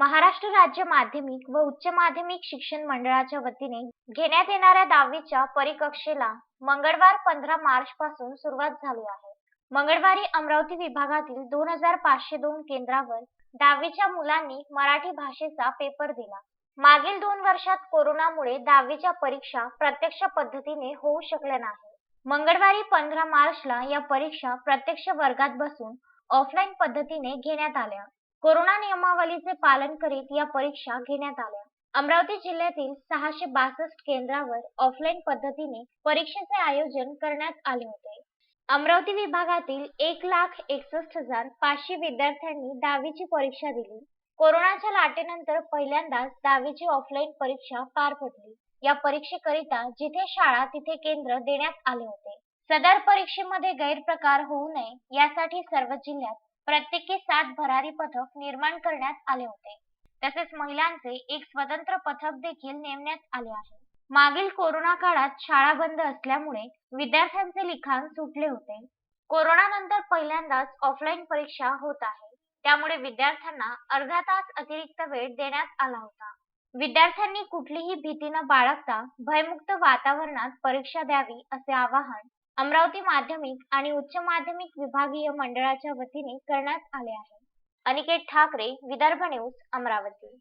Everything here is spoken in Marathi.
महाराष्ट्र राज्य माध्यमिक व उच्च माध्यमिक शिक्षण मंडळाच्या वतीने घेण्यात येणाऱ्या दहावीच्या परिकक्षेला मंगळवार पंधरा मार्च पासून सुरुवात झाली आहे. मंगळवारी अमरावती विभागातील दोन हजार पाचशे दोन केंद्रावर दहावीच्या मुलांनी मराठी भाषेचा पेपर दिला. मागील दोन वर्षात कोरोनामुळे दहावीच्या परीक्षा प्रत्यक्ष पद्धतीने होऊ शकल्या नाही. मंगळवारी पंधरा मार्चला या परीक्षा प्रत्यक्ष वर्गात बसून ऑफलाईन पद्धतीने घेण्यात आल्या. कोरोना नियमावलीचे पालन करीत या परीक्षा घेण्यात आल्या. अमरावती जिल्ह्यातील सहाशे बासष्ट केंद्रावर ऑफलाईन पद्धतीने परीक्षेचे आयोजन करण्यात आले होते. अमरावती विभागातील एक लाख एकसष्ट हजार पाचशे विद्यार्थ्यांनी दहावीची परीक्षा दिली. कोरोनाच्या लाटेनंतर पहिल्यांदाच दहावीची ऑफलाईन परीक्षा पार पडली. या परीक्षेकरिता जिथे शाळा तिथे केंद्र देण्यात आले होते. सदर परीक्षेमध्ये गैरप्रकार होऊ नये यासाठी सर्व जिल्ह्यात प्रत्येकी सात भरारी पथक निर्माण करण्यात आले होते. तसेच महिलांचे एक स्वतंत्र पथक देखील नेमण्यात आले आहे. मागील कोरोना काळात शाळा बंद असल्यामुळे विद्यार्थ्यांचे लिखाण सुटले होते. कोरोनानंतर पहिल्यांदाच ऑफलाईन परीक्षा होत आहे. त्यामुळे विद्यार्थ्यांना अर्धा तास अतिरिक्त वेळ देण्यात आला होता. विद्यार्थ्यांनी कुठलीही भीती न बाळगता भयमुक्त वातावरणात परीक्षा द्यावी असे आवाहन अमरावती माध्यमिक आणि उच्च माध्यमिक विभागीय मंडळाच्या वतीने करण्यात आले आहे. अनिकेत ठाकरे विदर्भ न्यूज अमरावती.